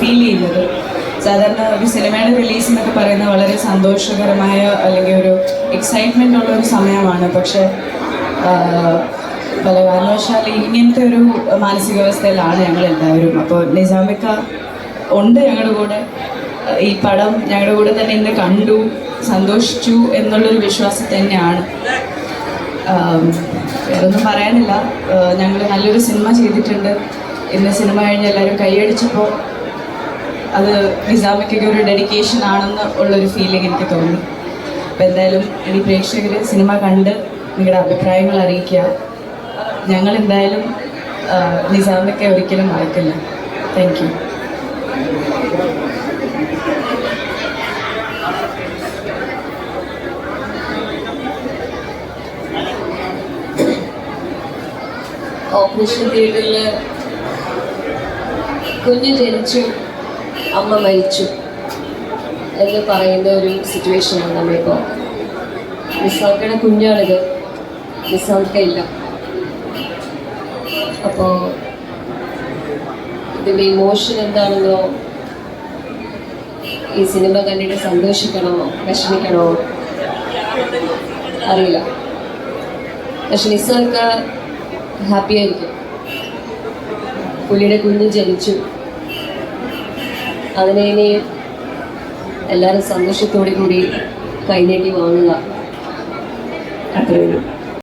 Feel ചെയ്യുന്നത് സാധാരണ ഒരു സിനിമയുടെ റിലീസ് എന്നൊക്കെ പറയുന്നത് വളരെ സന്തോഷകരമായ അല്ലെങ്കിൽ ഒരു എക്സൈറ്റ്മെന്റ് ഉള്ള ഒരു സമയമാണ്. പക്ഷേ പല കാരണവശാൽ ഇങ്ങനത്തെ ഒരു മാനസികാവസ്ഥയിലാണ് ഞങ്ങൾ എല്ലാവരും അപ്പോൾ നിസാമിക്ക ഉണ്ട് ഞങ്ങളുടെ കൂടെ. ഈ പടം ഞങ്ങളുടെ കൂടെ തന്നെ ഇന്ന് കണ്ടു സന്തോഷിച്ചു എന്നുള്ളൊരു വിശ്വാസം തന്നെയാണ്. വേറൊന്നും പറയാനില്ല. ഞങ്ങൾ നല്ലൊരു സിനിമ ചെയ്തിട്ടുണ്ട്. ഇന്ന് സിനിമ കഴിഞ്ഞ് എല്ലാവരും കൈയടിച്ചപ്പോൾ അത് നിസാമിക്കൊക്കെ ഒരു ഡെഡിക്കേഷൻ ആണെന്ന് ഉള്ളൊരു ഫീലിംഗ് എനിക്ക് തോന്നി. അപ്പോൾ എന്തായാലും ഇനി പ്രേക്ഷകർ സിനിമ കണ്ട് നിങ്ങളുടെ അഭിപ്രായങ്ങൾ അറിയിക്കുക. ഞങ്ങൾ എന്തായാലും നിസാമയ്ക്ക് ഒരിക്കലും മറക്കില്ല. താങ്ക് യു ഓപ്പറേഷൻ തിയേറ്ററിൽ കുഞ്ഞ് ജനിച്ചു. അമ്മ മരിച്ചു എന്ന് പറയുന്ന ഒരു സിറ്റുവേഷനാണ് നമ്മളിപ്പോൾ നിസാർക്കയുടെ കുഞ്ഞാണിത്. നിസാർക്കയില്ല അപ്പോൾ ഇതിന്റെ ഇമോഷൻ എന്താണെന്നോ ഈ സിനിമ കണ്ടിട്ട് സന്തോഷിക്കണോ വിഷമിക്കണോ? അറിയില്ല. പക്ഷെ നിസാക്ക ഹാപ്പി ആയിരിക്കും. പുള്ളിയുടെ കുഞ്ഞ് ജനിച്ചു. അതിനെ ഇനി എല്ലാവരും സന്തോഷത്തോടു കൂടി കൈനീട്ടി വാങ്ങുക. അത്രയേ ഉള്ളൂ.